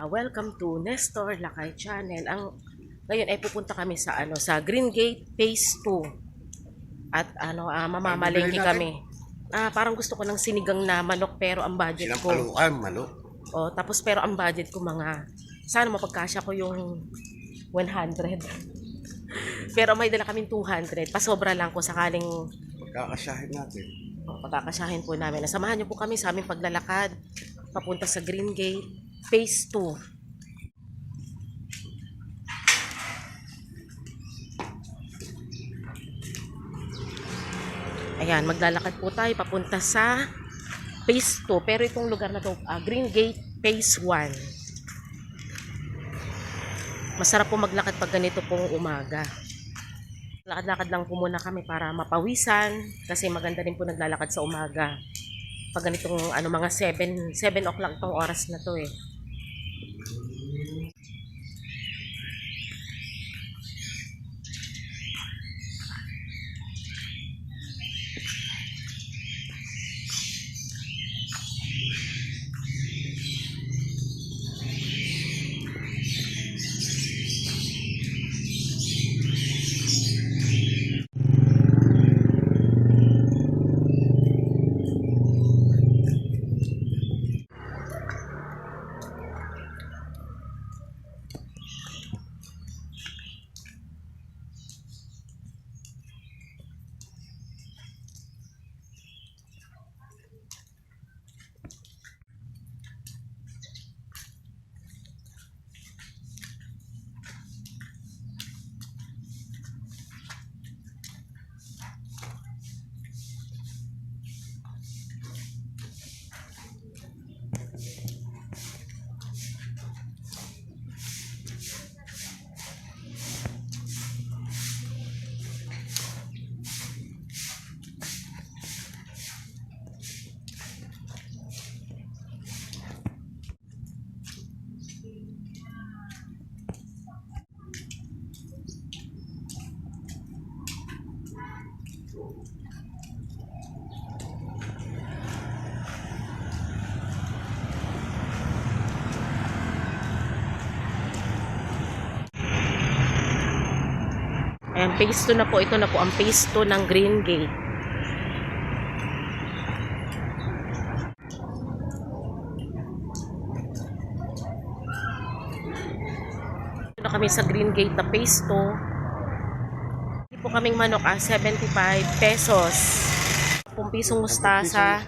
Ah, welcome to Nestor Lakay Channel. Ang ngayon ay pupunta kami sa ano sa Green Gate Phase 2. At ano ah, mamamalengke kami. Ah, parang gusto ko ng sinigang na manok pero ang budget ko. Sinampalukan, manok. Oh, tapos pero ang budget ko mga sana mapagkasya ko yung 100. pero may dala kaming 200. Pasobra lang ko sakaling Pagkakasahin natin. oh, pagkakasyahin po namin. Nasamahan niyo po kami sa aming paglalakad papunta sa Green Gate Phase 2. Ayan, maglalakad po tayo papunta sa Phase 2. Pero itong lugar na to, ah, Green Gate Phase 1. Masarap po maglakad pag ganito pong umaga. Lakad-lakad lang po muna kami para mapawisan kasi maganda rin po naglalakad sa umaga. Pag ganitong ano mga 7 7 o'clock tong oras na to eh. Ayan, phase 2 na po. Ito na po ang phase 2 ng Green Gate. Ito na kami sa Green Gate na phase 2. Hindi po kaming manok ah, 75 pesos. 10 pisong mustasa.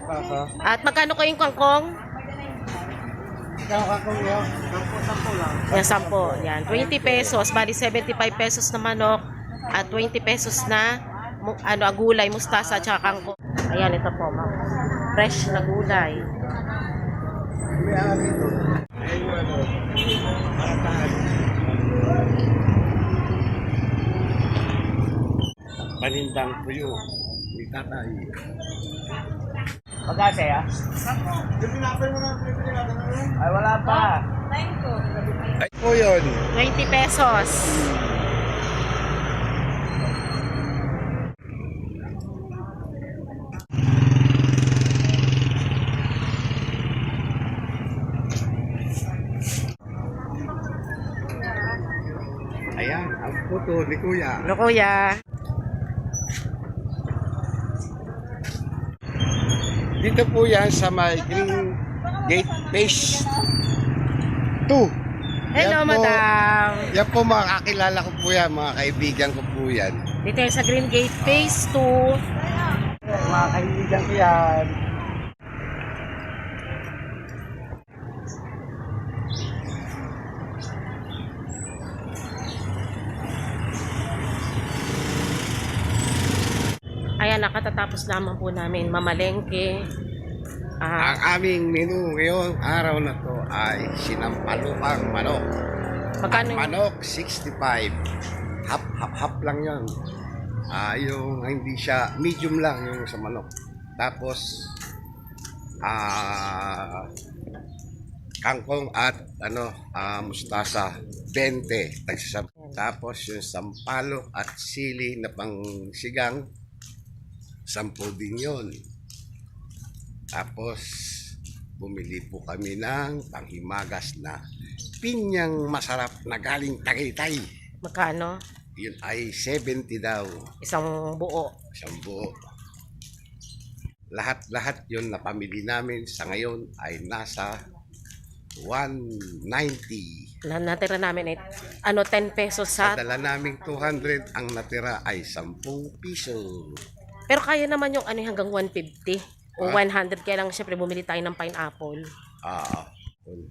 At magkano kayong kangkong? Ikaw kakong yun. Sampo-sampo lang. Yan, 10. Yan, 20 pesos. Bali, 75 pesos na manok at 20 pesos na ano, gulay, mustasa at kangkong. Ayan, ito po, ma'am. Fresh na gulay. Panindang puyo. May tatay. Pagkase, ah? Ay, wala pa. Ay, po yun. 20 pesos. Ayan, puto ni Kuya. Ano, kuya? Dito po yan sa may Green Gate Phase 2. Hello, Yan po. madam. Yan po mga kakilala ko po yan, mga kaibigan ko po yan. Dito yan sa Green Gate Phase 2. Mga kaibigan ko yan. Ayan, nakatatapos lamang po namin mamalengke. Ah, Ang aming menu ngayong araw na to ay sinampalukang manok. magkano yung... Manok 65. Hap hap hap lang 'yon. Ah, yung hindi siya medium lang yung sa manok. Tapos ah kangkong at ano ah, mustasa 20 tagsasam. Tapos yung sampalo at sili na pang 10 din 'yon. Tapos bumili po kami ng panghimagas na pinyang masarap na galing Tagaytay. Magkano? Yun ay 70 daw, Isang buo. isang buo. Lahat-lahat yun na pamili namin sa ngayon ay nasa 190. Na natira namin ay ano 10 pesos sa Dala naming 200, ang natira ay 10 piso. Pero kaya naman yung ano hanggang 150 o Ah. 100 kaya lang syempre bumili tayo ng pineapple. Ah, yun.